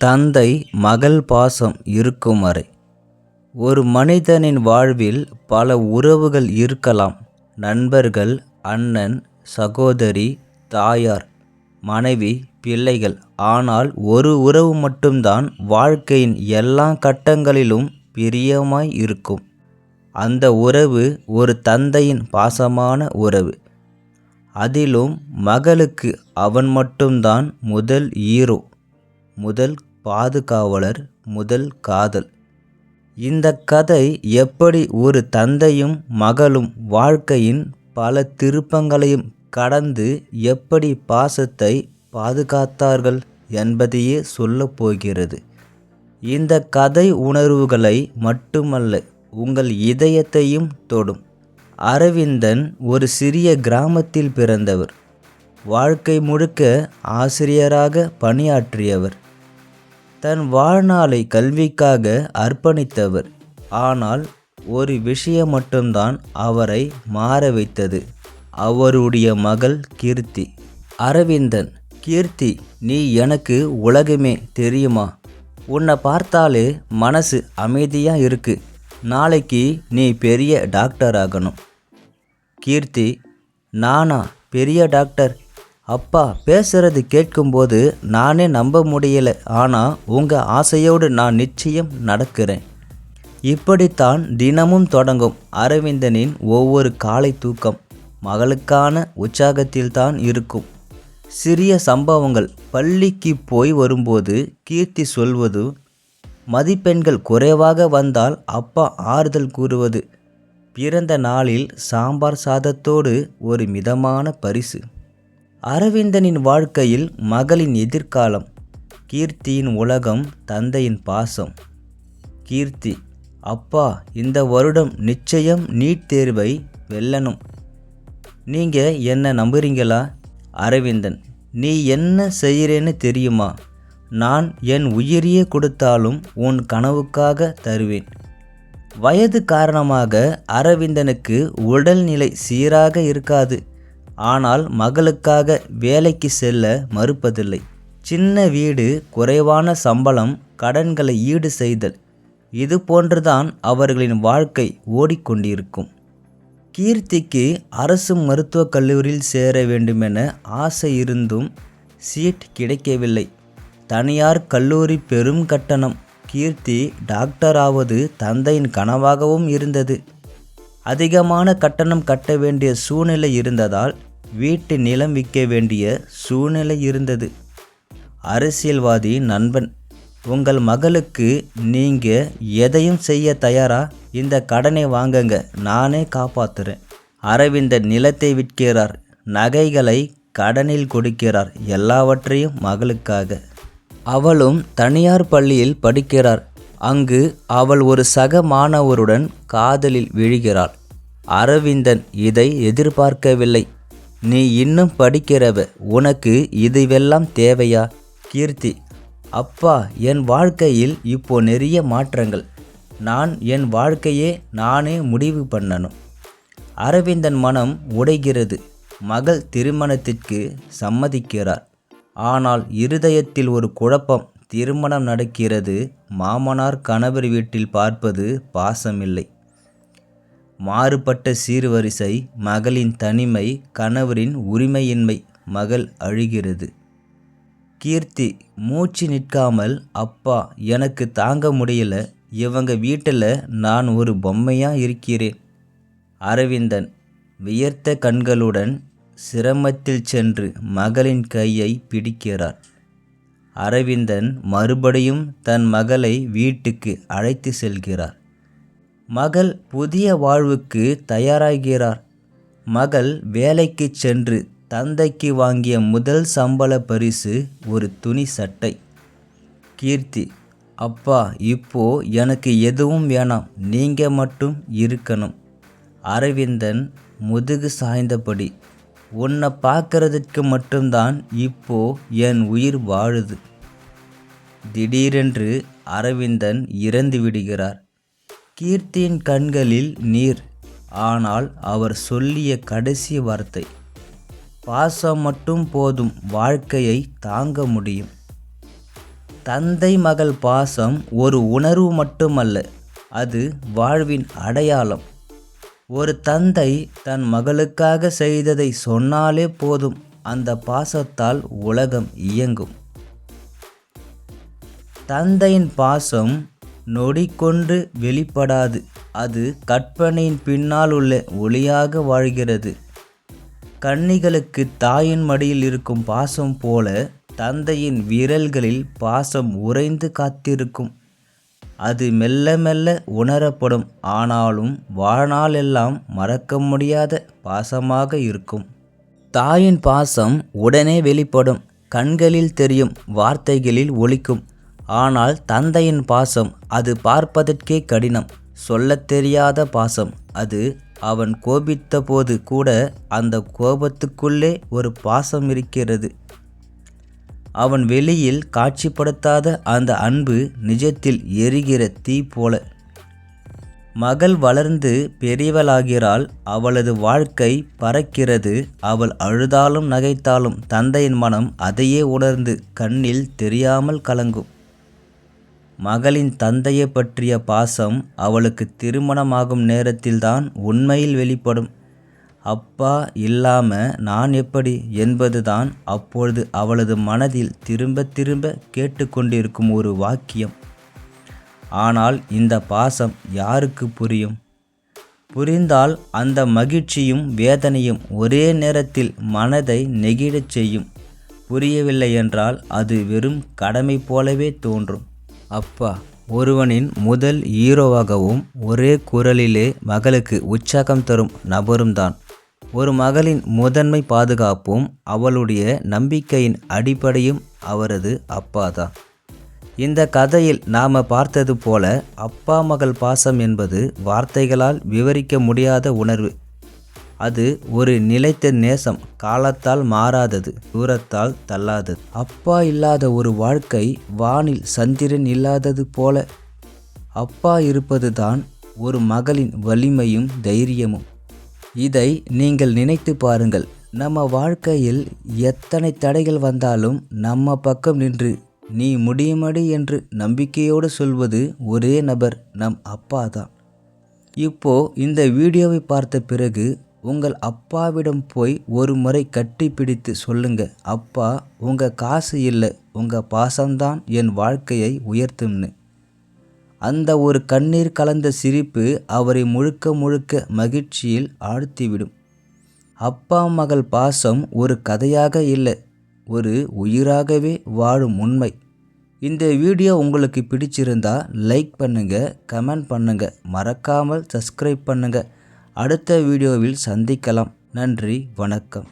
தந்தை மகள் பாசம் இருக்கும் வரை. ஒரு மனிதனின் வாழ்வில் பல உறவுகள் இருக்கலாம். நண்பர்கள் அண்ணன் சகோதரி தாயார் மனைவி பிள்ளைகள். ஆனால் ஒரு உறவு மட்டும்தான் வாழ்க்கையின் எல்லா கட்டங்களிலும் பிரியமாய் இருக்கும். அந்த உறவு ஒரு தந்தையின் பாசமான உறவு. அதிலும் மகளுக்கு அவன் மட்டும்தான் முதல் ஹீரோ முதல் பாதுகாவலர் முதல் காதல். இந்த கதை எப்படி ஒரு தந்தையும் மகளும் வாழ்க்கையின் பல திருப்பங்களையும் கடந்து எப்படி பாசத்தை பாதுகாத்தார்கள் என்பதையே சொல்லப் போகிறது. இந்த கதை உணர்வுகளை மட்டுமல்ல உங்கள் இதயத்தையும் தொடும். அரவிந்தன் ஒரு சிறிய கிராமத்தில் பிறந்தவர். வாழ்க்கை முழுக்க ஆசிரியராக பணியாற்றியவர். தன் வாழ்நாளை கல்விக்காக அர்ப்பணித்தவர். ஆனால் ஒரு விஷயம் மட்டும்தான் அவரை மாற வைத்தது. அவருடைய மகள் கீர்த்தி. அரவிந்தன் கீர்த்தி நீ எனக்கு உலகமே தெரியுமா? உன்னை பார்த்தாலே மனசு அமைதியாக இருக்கு. நாளைக்கு நீ பெரிய டாக்டர் ஆகணும். கீர்த்தி நானா பெரிய டாக்டர்? அப்பா பேசுறது கேட்கும்போது நானே நம்ப முடியல. ஆனால் உங்கள் ஆசையோடு நான் நிச்சயம் நடக்கிறேன். இப்படித்தான் தினமும் தொடங்கும் அரவிந்தனின் ஒவ்வொரு காலை தூக்கம். மகளுக்கான உற்சாகத்தில்தான் இருக்கும். சிறிய சம்பவங்கள். பள்ளிக்கு போய் வரும்போது கீர்த்தி சொல்வது மதிப்பெண்கள் குறைவாக வந்தால் அப்பா ஆறுதல் கூறுவது. பிறந்த நாளில் சாம்பார் சாதத்தோடு ஒரு மிதமான பரிசு. அரவிந்தனின் வாழ்க்கையில் மகளின் எதிர்காலம். கீர்த்தியின் உலகம் தந்தையின் பாசம். கீர்த்தி அப்பா இந்த வருடம் நிச்சயம் நீட் தேர்வை வெல்லணும். நீங்கள் என்ன நம்புறீங்களா? அரவிந்தன் நீ என்ன செய்கிறேன்னு தெரியுமா? நான் என் உயிரியே கொடுத்தாலும் உன் கனவுக்காக தருவேன். வயது காரணமாக அரவிந்தனுக்கு உடல்நிலை சீராக இருக்காது. ஆனால் மகளுக்காக வேலைக்கு செல்ல மறுப்பதில்லை. சின்ன வீடு குறைவான சம்பளம் கடன்களை ஈடு செய்தல். இது போன்றுதான் அவர்களின் வாழ்க்கை ஓடிக்கொண்டிருக்கும். கீர்த்திக்கு அரசு மருத்துவக் கல்லூரியில் சேர வேண்டுமென ஆசை இருந்தும் சீட் கிடைக்கவில்லை. தனியார் கல்லூரி பெரும் கட்டணம். கீர்த்தி டாக்டராவது தந்தையின் கனவாகவும் இருந்தது. அதிகமான கட்டணம் கட்ட வேண்டிய சூழ்நிலை இருந்ததால் வீட்டு நிலம் விற்க வேண்டிய சூழ்நிலை இருந்தது. அரசியல்வாதி நண்பன் உங்கள் மகளுக்கு நீங்கள் எதையும் செய்ய தயாரா? இந்த கடனை வாங்குங்க நானே காப்பாத்துறேன். அரவிந்தர் நிலத்தை விற்கிறார் நகைகளை கடனில் கொடுக்கிறார் எல்லாவற்றையும் மகளுக்காக. அவளும் தனியார் பள்ளியில் படிக்கிறார் அங்கு அவள் ஒரு சக மாணவருடன் காதலில் விழுகிறாள். அரவிந்தன் இதை எதிர்பார்க்கவில்லை. நீ இன்னும் படிக்கிறவ உனக்கு இதுவெல்லாம் தேவையா? கீர்த்தி அப்பா என் வாழ்க்கையில் இப்போ நிறைய மாற்றங்கள். நான் என் வாழ்க்கையே நானே முடிவு பண்ணணும் அரவிந்தன் மனம் உடைகிறது. மகள் திருமணத்திற்கு சம்மதிக்கிறார். ஆனால் இருதயத்தில் ஒரு குழப்பம் திருமணம் நடக்கிறது. மாமனார் கணவர் வீட்டில் பார்ப்பது பாசமில்லை. மாறுபட்ட சீர்வரிசை மகளின் தனிமை கணவரின் உரிமையின்மை மகள் அழுகிறது. கீர்த்தி மூச்சு நிற்காமல் அப்பா எனக்கு தாங்க முடியல. இவங்க வீட்டில் நான் ஒரு பொம்மையாக இருக்கிறேன். அரவிந்தன் வியர்த்த கண்களுடன் சிரமத்தில் சென்று மகளின் கையை பிடிக்கிறார். அரவிந்தன் மறுபடியும் தன் மகளை வீட்டுக்கு அழைத்து செல்கிறார். மகள் புதிய வாழ்வுக்கு தயாராகிறார். மகள் வேலைக்கு சென்று தந்தைக்கு வாங்கிய முதல் சம்பள பரிசு ஒரு துணி சட்டை. கீர்த்தி அப்பா இப்போ எனக்கு எதுவும் வேணாம். நீங்கள் மட்டும் இருக்கணும். அரவிந்தன் முதுகு சாய்ந்தபடி உன்னை பார்க்கறதுக்கு மட்டும்தான் இப்போ என் உயிர் வாழுது. திடீரென்று அரவிந்தன் இறந்து விடுகிறார். கீர்த்தியின் கண்களில் நீர் ஆனால் அவர் சொல்லிய கடைசி வார்த்தை பாசம் மட்டும் போதும் வாழ்க்கையை தாங்க முடியும். தந்தை மகள் பாசம் ஒரு உணர்வு மட்டுமல்ல அது வாழ்வின் அடையாளம். ஒரு தந்தை தன் மகளுக்காக செய்ததை சொன்னாலே போதும். அந்த பாசத்தால் உலகம் இயங்கும். தந்தையின் பாசம் நொடிக்கொண்டு வெளிப்படாது. அது கற்பனையின் பின்னால் உள்ள ஒளியாக வாழ்கிறது. கன்னிகளுக்கு தாயின் மடியில் இருக்கும் பாசம் போல தந்தையின் விரல்களில் பாசம் உறைந்து காத்திருக்கும். அது மெல்ல மெல்ல உணரப்படும். ஆனாலும் வாழ்நாளெல்லாம் மறக்க முடியாத பாசமாக இருக்கும். தாயின் பாசம் உடனே வெளிப்படும். கண்களில் தெரியும் வார்த்தைகளில் ஒலிக்கும். ஆனால் தந்தையின் பாசம் அது பார்ப்பதற்கே கடினம். சொல்லத் தெரியாத பாசம் அது அவன் கோபித்த போது கூட அந்த கோபத்துக்குள்ளே ஒரு பாசம் இருக்கிறது. அவன் வெளியில் காட்சிப்படுத்தாத அந்த அன்பு நிஜத்தில் எரிகிற தீ போல. மகள் வளர்ந்து பெரியவளாகிறாள் அவளது வாழ்க்கை பறக்கிறது அவள் அழுதாலும் நகைத்தாலும் தந்தையின் மனம் அதையே உணர்ந்து கண்ணில் தெரியாமல் கலங்கும். மகளின் தந்தையை பற்றிய பாசம் அவளுக்கு திருமணமாகும் நேரத்தில்தான் உண்மையில் வெளிப்படும். அப்பா இல்லாமல் நான் எப்படி? என்பதுதான் அப்பொழுது அவளது மனதில் திரும்ப திரும்ப கேட்டுக்கொண்டிருக்கும் ஒரு வாக்கியம். ஆனால் இந்த பாசம் யாருக்கு புரியும்? புரிந்தால் அந்த மகிழ்ச்சியும் வேதனையும் ஒரே நேரத்தில் மனதை நெகிழச் செய்யும். புரியவில்லை என்றால் அது வெறும் கடமை போலவே தோன்றும். அப்பா ஒருவனின் முதல் ஹீரோவாகவும் ஒரே குரலிலே மகளுக்கு உற்சாகம் தரும் நபரும் தான் ஒரு மகளின் முதன்மை பாதுகாப்பும் அவளுடைய நம்பிக்கையின் அடிப்படையும் அவரது அப்பா தான். இந்த கதையில் நாம் பார்த்தது போல அப்பா மகள் பாசம் என்பது வார்த்தைகளால் விவரிக்க முடியாத உணர்வு. அது ஒரு நிலைத்த நேசம் காலத்தால் மாறாதது தூரத்தால் தள்ளாதது. அப்பா இல்லாத ஒரு வாழ்க்கை வானில் சந்திரன் இல்லாதது போல. அப்பா இருப்பதுதான் ஒரு மகளின் வலிமையும் தைரியமும். இதை நீங்கள் நினைத்து பாருங்கள். நம்ம வாழ்க்கையில் எத்தனை தடைகள் வந்தாலும் நம்ம பக்கம் நின்று நீ முடியுமடி? என்று நம்பிக்கையோடு சொல்வது ஒரே நபர் நம் அப்பா தான். இப்போ இந்த வீடியோவை பார்த்த பிறகு உங்கள் அப்பாவிடம் போய் ஒரு முறை கட்டி பிடித்து சொல்லுங்க. அப்பா உங்கள் காசு இல்லை. உங்கள் பாசம்தான் என் வாழ்க்கையை உயர்த்தும்னு. அந்த ஒரு கண்ணீர் கலந்த சிரிப்பு அவரை முழுக்க முழுக்க மகிழ்ச்சியில் ஆழ்த்திவிடும். அப்பா மகள் பாசம் ஒரு கதையாக இல்லை ஒரு உயிராகவே வாழும் உண்மை. இந்த வீடியோ உங்களுக்கு பிடிச்சிருந்தா லைக் பண்ணுங்கள் கமெண்ட் பண்ணுங்கள் மறக்காமல் சப்ஸ்கிரைப் பண்ணுங்கள் அடுத்த வீடியோவில் சந்திக்கலாம். நன்றி வணக்கம்.